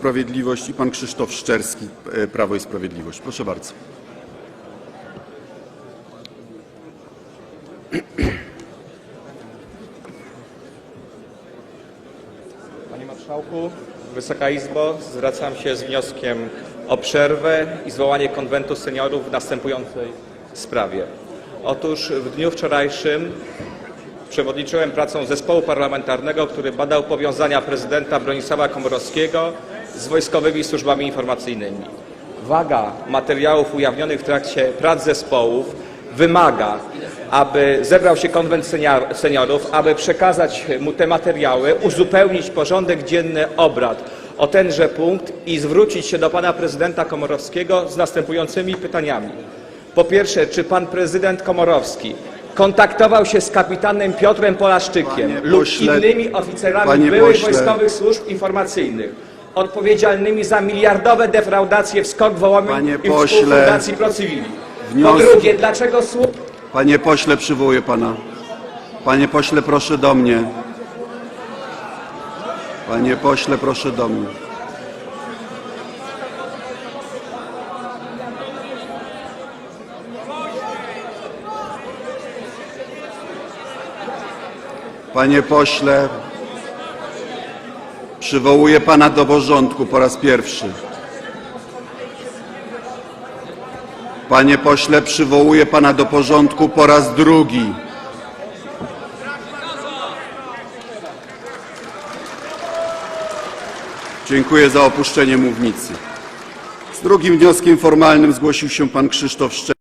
Sprawiedliwość i pan Krzysztof Szczerski, e, Prawo i Sprawiedliwość. Proszę bardzo. Panie Marszałku, Wysoka Izbo, zwracam się z wnioskiem o przerwę i zwołanie konwentu seniorów w następującej sprawie. Otóż w dniu wczorajszym przewodniczyłem pracą zespołu parlamentarnego, który badał powiązania prezydenta Bronisława Komorowskiego z wojskowymi służbami informacyjnymi. Waga materiałów ujawnionych w trakcie prac zespołów wymaga, aby zebrał się konwent senior- seniorów, aby przekazać mu te materiały, uzupełnić porządek dzienny obrad o tenże punkt i zwrócić się do pana prezydenta Komorowskiego z następującymi pytaniami. Po pierwsze, czy pan prezydent Komorowski kontaktował się z kapitanem Piotrem Polaszczykiem Panie lub pośle- innymi oficerami byłych pośle- wojskowych służb informacyjnych odpowiedzialnymi za miliardowe defraudacje w SKOK Wołomin Panie i pośle, współfundacji Procywili? Po drugie, dlaczego słup Panie pośle, przywołuję pana. Panie pośle, proszę do mnie. Panie pośle, proszę do mnie. Panie pośle, przywołuję pana do porządku po raz pierwszy. Panie pośle, przywołuję pana do porządku po raz drugi. Dziękuję za opuszczenie mównicy. Z drugim wnioskiem formalnym zgłosił się pan Krzysztof Szczerski.